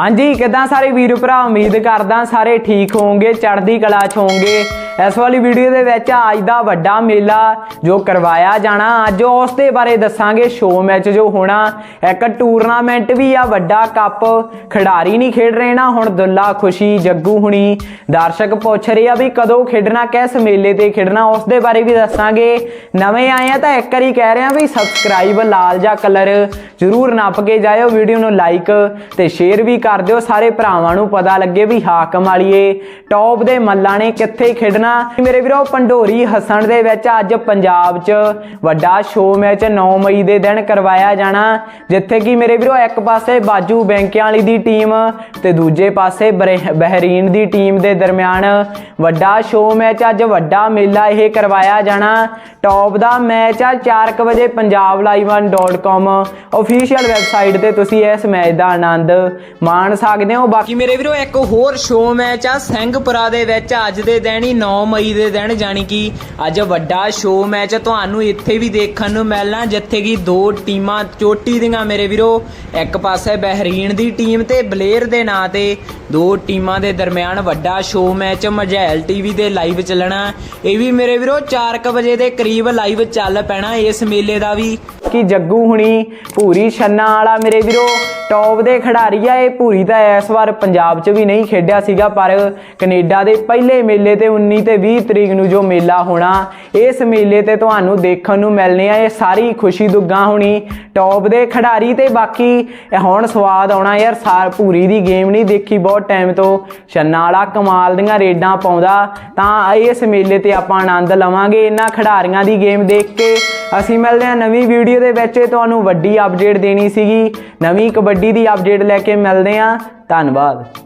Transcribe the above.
ਹਾਂਜੀ ਕਿਦਾਂ ਸਾਰੇ ਵੀਰ ਭਰਾ? ਉਮੀਦ ਕਰਦਾ ਸਾਰੇ ਠੀਕ ਹੋਵੋਗੇ ਚੜ੍ਹਦੀ ਕਲਾ ਚ ਹੋਵੋਗੇ। ਇਸ ਵਾਲੀ ਵੀਡੀਓ ਦੇ ਵਿੱਚ ਅੱਜ ਦਾ ਵੱਡਾ ਮੇਲਾ ਜੋ ਕਰਵਾਇਆ ਜਾਣਾ, ਅੱਜ ਉਸ ਦੇ ਬਾਰੇ ਦੱਸਾਂਗੇ ਸ਼ੋ ਮੈਚ ਜੋ ਹੋਣਾ। ਇੱਕ ਟੂਰਨਾਮੈਂਟ ਵੀ ਆ, ਵੱਡਾ ਕੱਪ। ਖਿਡਾਰੀ ਨਹੀਂ ਖੇਡ ਰਹੇ ਨਾ, ਹੁਣ ਦੁੱਲਾ ਖੁਸ਼ੀ, ਜੱਗੂ ਹੁਣੀ। ਦਰਸ਼ਕ ਪੁੱਛ ਰਹੇ ਆ ਵੀ ਕਦੋਂ ਖੇਡਣਾ, ਕਿਸ ਮੇਲੇ ਤੇ ਖੇਡਣਾ ਉਸ ਦੇ ਬਾਰੇ ਵੀ ਦੱਸਾਂਗੇ। ਨਵੇਂ ਆਏ ਆ ਤਾਂ ਇੱਕ ਵਾਰੀ ਕਹਿ ਰਹੇ ਆ ਵੀ ਸਬਸਕ੍ਰਾਈਬ ਲਾਲ ਜਾਂ ਕਲਰ ਜਰੂਰ ਨੱਪ ਕੇ ਜਾਇਓ ਵੀਡੀਓ ਨੂੰ ਲਾਈਕ ਤੇ ਸ਼ੇਅਰ ਵੀ ਕਰ ਦਿਓ। ਸਾਰੇ ਭਰਾਵਾਂ ਨੂੰ ਪਤਾ ਲੱਗੇ ਵੀ ਹਾਕਮ ਵਾਲੀਏ ਟੌਪ ਦੇ ਮੱਲਾਂ ਨੇ ਕਿੱਥੇ ਖੇਡ ਖੇਡਣਾ ਮੇਰੇ ਵੀਰੋ ਪੰਡੋਰੀ ਹਸਣ ਦੇ ਵਿੱਚ ਅੱਜ ਪੰਜਾਬ 'ਚ ਵੱਡਾ ਸ਼ੋਅ ਮੈਚ 9 ਮਈ ਦੇ ਦਿਨ ਕਰਵਾਇਆ ਜਾਣਾ, ਜਿੱਥੇ ਕਿ ਮੇਰੇ ਵੀਰੋ ਇੱਕ ਪਾਸੇ ਬਾਜੂ ਬੈਂਕਿਆਂ ਵਾਲੀ ਦੀ ਟੀਮ ਤੇ ਦੂਜੇ ਪਾਸੇ ਬਹਿਰੀਨ ਦੀ ਟੀਮ ਦੇ ਦਰਮਿਆਨ ਵੱਡਾ ਸ਼ੋਅ ਮੈਚ ਅੱਜ ਵੱਡਾ ਮੇਲਾ ਇਹ ਕਰਵਾਇਆ ਜਾਣਾ। ਟੌਪ ਦਾ ਮੈਚ ਆ 4:00 ਵਜੇ punjablive1.com ਅਫੀਸ਼ੀਅਲ ਵੈਬਸਾਈਟ ਤੇ ਤੁਸੀਂ ਇਸ ਮੈਚ ਦਾ ਆਨੰਦ ਮਾਣ ਸਕਦੇ ਹੋ। ਬਾਕੀ ਮੇਰੇ ਵੀਰੋ ਇੱਕ ਹੋਰ ਸ਼ੋਅ ਮੈਚ ਆ ਸਿੰਘਪੁਰਾ ਦੇ ਵਿੱਚ ਅੱਜ ਦੇ ਦਿਨ ਹੀ 9 ਮਈ ਦੇ ਦਿਨ, ਜਾਣੀ ਕਿ ਅੱਜ ਵੱਡਾ ਸ਼ੋਅ ਮੈਚ ਤੁਹਾਨੂੰ ਇੱਥੇ ਵੀ ਦੇਖਣ ਨੂੰ ਮਿਲਣਾ, ਜਿੱਥੇ ਕਿ ਦੋ ਟੀਮਾਂ ਚੋਟੀ ਦੀਆਂ ਮੇਰੇ ਵੀਰੋ। ਇੱਕ ਪਾਸੇ ਬਹਿਰੀਨ ਦੀ ਟੀਮ ਤੇ ਬਲੇਅਰ ਦੇ ਨਾਂ ਤੇ ਦੋ ਟੀਮਾਂ ਦੇ ਦਰਮਿਆਨ ਵੱਡਾ ਸ਼ੋਅ ਮੈਚ ਮਝੈਲ ਟੀਵੀ ਤੇ ਲਾਈਵ ਚੱਲਣਾ। ਇਹ ਵੀ ਮੇਰੇ ਵੀਰੋ 4:00 ਵਜੇ ਦੇ ਕਰੀਬ ਲਾਈਵ ਚੱਲ ਪੈਣਾ ਇਸ ਮੇਲੇ ਦਾ ਵੀ। ਬਾਕੀ ਜੱਗੂ ਹੁਣੀ? ਭੂਰੀ ਛੰਨਾ ਵਾਲਾ ਮੇਰੇ ਵੀਰੋ। ਟੌਪ ਦੇ ਖਿਡਾਰੀ ਆ ਇਹ। ਭੂਰੀ ਤਾਂ ਇਸ ਵਾਰ ਪੰਜਾਬ 'ਚ ਵੀ ਨਹੀਂ ਖੇਡਿਆ ਸੀਗਾ, ਪਰ ਕੈਨੇਡਾ ਦੇ ਪਹਿਲੇ ਮੇਲੇ ਤੇ 19 ਤੇ 20 ਤਰੀਕ ਨੂੰ ਜੋ ਮੇਲਾ ਹੋਣਾ, ਇਸ ਮੇਲੇ ਤੇ ਤੁਹਾਨੂੰ ਦੇਖਣ ਨੂੰ ਮਿਲਨੇ ਆ। ਇਹ ਸਾਰੀ ਖੁਸ਼ੀ ਦੁੱਗਾ ਹੋਣੀ। ਟੌਪ ਦੇ ਖਿਡਾਰੀ ਤੇ ਬਾਕੀ ਹੁਣ ਸਵਾਦ ਆਉਣਾ ਯਾਰ। ਸਾਰ ਭੂਰੀ ਦੀ ਗੇਮ ਨਹੀਂ ਦੇਖੀ ਬਹੁਤ ਟਾਈਮ ਤੋਂ। ਛੰਨਾ ਵਾਲਾ ਕਮਾਲ ਦੀਆਂ ਰੇਡਾਂ ਪਾਉਂਦਾ। ਤਾਂ ਇਸ ਮੇਲੇ ਤੇ ਆਪਾਂ ਆਨੰਦ ਲਵਾਂਗੇ। ਇਹਨਾਂ ਖਿਡਾਰੀਆਂ ਦੀ ਗੇਮ ਦੇਖ ਕੇ। ਅਸੀਂ ਮਿਲਦੇ ਹਾਂ ਨਵੀਂ ਵੀਡੀਓ ਦੇ ਵਿੱਚ। ਤੁਹਾਨੂੰ ਵੱਡੀ ਅਪਡੇਟ ਦੇਣੀ ਸੀਗੀ। ਨਵੀਂ ਕਬੱਡੀ ਦੀ ਅਪਡੇਟ ਲੈ ਕੇ ਮਿਲਦੇ ਹਾਂ। ਧੰਨਵਾਦ।